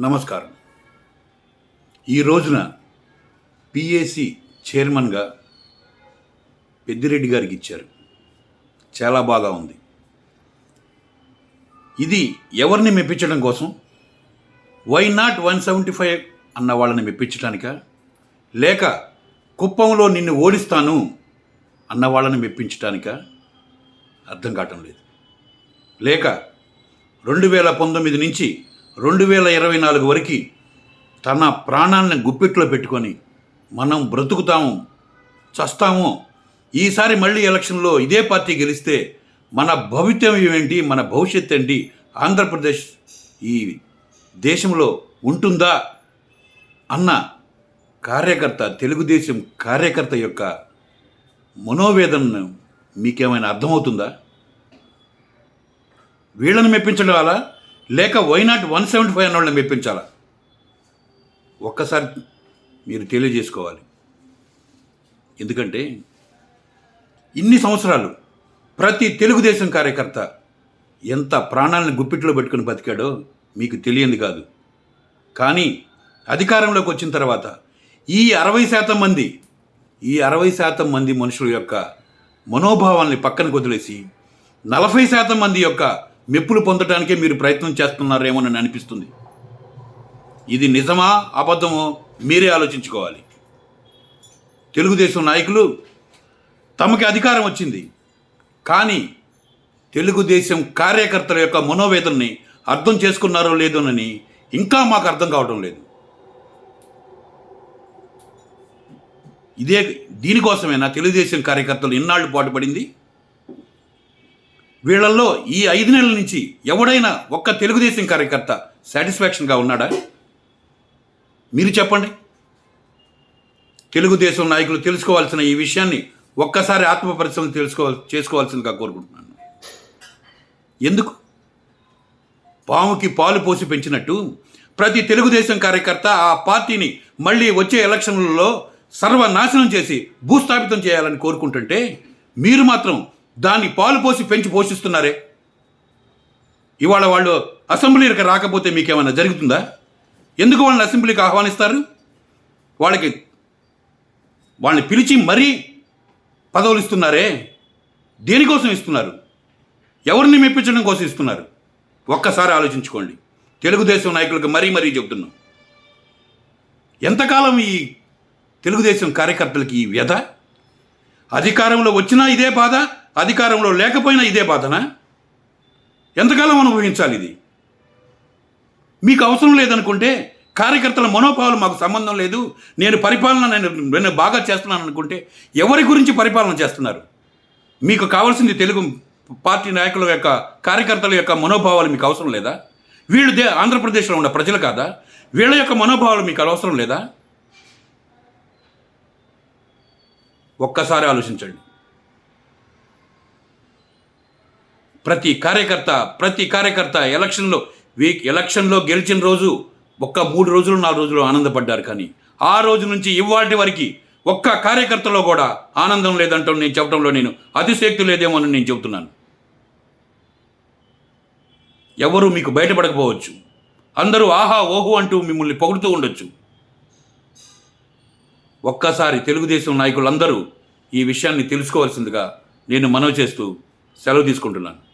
నమస్కారం. ఈ రోజున పిఏసి చైర్మన్గా పెద్దిరెడ్డి గారికి ఇచ్చారు. చాలా బాగా ఉంది. ఇది ఎవరిని మెప్పించడం కోసం? Why not one seventy five అన్న వాళ్ళని మెప్పించడానిక లేక కుప్పంలో నిన్ను ఓడిస్తాను అన్న వాళ్ళని మెప్పించడానిక అర్థం కావటం లేదు. లేక రెండు వేల పంతొమ్మిది నుంచి రెండు వేల ఇరవై నాలుగు వరకు తన ప్రాణాలను గుప్పిట్లో పెట్టుకొని మనం బ్రతుకుతాము చస్తాము. ఈసారి మళ్ళీ ఎలక్షన్లో ఇదే పార్టీ గెలిస్తే మన భవిత్యం ఏంటి మన భవిష్యత్ ఏంటి ఆంధ్రప్రదేశ్ ఈ దేశంలో ఉంటుందా అన్న కార్యకర్త తెలుగుదేశం కార్యకర్త యొక్క మనోవేదనను మీకేమైనా అర్థమవుతుందా? వీళ్ళని మెప్పించడం అలా? లేక వైనాట్ వన్ సెవెంటీ ఫైవ్ అన్న వాళ్ళని మెప్పించాలా? ఒక్కసారి మీరు తెలియజేసుకోవాలి. ఎందుకంటే ఇన్ని సంవత్సరాలు ప్రతి తెలుగుదేశం కార్యకర్త ఎంత ప్రాణాలను గుప్పిట్లో పెట్టుకుని బతికాడో మీకు తెలియంది కాదు. కానీ అధికారంలోకి వచ్చిన తర్వాత ఈ అరవై శాతం మంది ఈ అరవై శాతం మంది మనుషుల యొక్క మనోభావాల్ని పక్కన వదిలేసి నలభై శాతం మంది యొక్క మెప్పులు పొందడానికే మీరు ప్రయత్నం చేస్తున్నారేమో అని అనిపిస్తుంది. ఇది నిజమా? అబద్ధమో మీరే ఆలోచించుకోవాలి. తెలుగుదేశం నాయకులు తమకి అధికారం వచ్చింది. కానీ తెలుగుదేశం కార్యకర్తల యొక్క మనోవేదనని అర్థం చేసుకున్నారో లేదోనని ఇంకా మాకు అర్థం కావడం లేదు. ఇదే దీనికోసమేనా తెలుగుదేశం కార్యకర్తలు ఇన్నాళ్ళు పాటుపడింది? వీళ్ళల్లో ఈ ఐదు నెలల నుంచి ఎవడైనా ఒక్క తెలుగుదేశం కార్యకర్త సాటిస్ఫాక్షన్గా ఉన్నాడా? మీరు చెప్పండి. తెలుగుదేశం నాయకులు తెలుసుకోవాల్సిన ఈ విషయాన్ని ఒక్కసారి ఆత్మ పరిశ్రమ చేసుకోవాల్సిందిగా కోరుకుంటున్నాను. ఎందుకు? పాముకి పాలు పోసి పెంచినట్టు ప్రతి తెలుగుదేశం కార్యకర్త ఆ పార్టీని మళ్ళీ వచ్చే ఎలక్షన్లలో సర్వనాశనం చేసి భూస్థాపితం చేయాలని కోరుకుంటుంటే మీరు మాత్రం దాన్ని పాలు పోసి పెంచి పోషిస్తున్నారే? ఇవాళ వాళ్ళు అసెంబ్లీకి రాకపోతే మీకేమైనా జరుగుతుందా? ఎందుకు వాళ్ళని అసెంబ్లీకి ఆహ్వానిస్తారు? వాళ్ళకి వాళ్ళని పిలిచి మరీ పదవులు ఇస్తున్నారే? దేనికోసం ఇస్తున్నారు? ఎవరిని మెప్పించడం కోసం ఇస్తున్నారు? ఒక్కసారి ఆలోచించుకోండి. తెలుగుదేశం నాయకులకు మరీ మరీ చెబుతున్నాం. ఎంతకాలం ఈ తెలుగుదేశం కార్యకర్తలకి ఈ వ్యధ? అధికారంలో వచ్చినా ఇదే బాధ అధికారంలో లేకపోయినా ఇదే బాధనా? ఎంతకాలం అనుభవించాలి ఇది? మీకు అవసరం లేదనుకుంటే కార్యకర్తల మనోభావాలు మాకు సంబంధం లేదు. నేను పరిపాలన నేను నేను బాగా చేస్తున్నాను అనుకుంటే ఎవరి గురించి పరిపాలన చేస్తున్నారు? మీకు కావాల్సింది తెలుగు పార్టీ నాయకుల యొక్క కార్యకర్తల యొక్క మనోభావాలు మీకు అవసరం లేదా? వీళ్ళు దే ఆంధ్రప్రదేశ్లో ఉన్న ప్రజలు కాదా? వీళ్ళ యొక్క మనోభావాలు మీకు అవసరం లేదా? ఒక్కసారి ఆలోచించండి. ప్రతి కార్యకర్త ప్రతి కార్యకర్త ఎలక్షన్లో వీక్ ఎలక్షన్లో గెలిచిన రోజు ఒక్క మూడు రోజులు నాలుగు రోజులు ఆనందపడ్డారు కానీ ఆ రోజు నుంచి ఇవాటి వరకు ఒక్క కార్యకర్తలో కూడా ఆనందం లేదంటూ నేను చెప్పడంలో నేను అతిశక్తి లేదేమో అని నేను చెబుతున్నాను. ఎవరు మీకు బయటపడకపోవచ్చు. అందరూ ఆహా ఓహో అంటూ మిమ్మల్ని పొగుడుతూ ఉండొచ్చు. ఒక్కసారి తెలుగుదేశం నాయకులందరూ ఈ విషయాన్ని తెలుసుకోవాల్సిందిగా నేను మనవి చేస్తూ సెలవు తీసుకుంటున్నాను.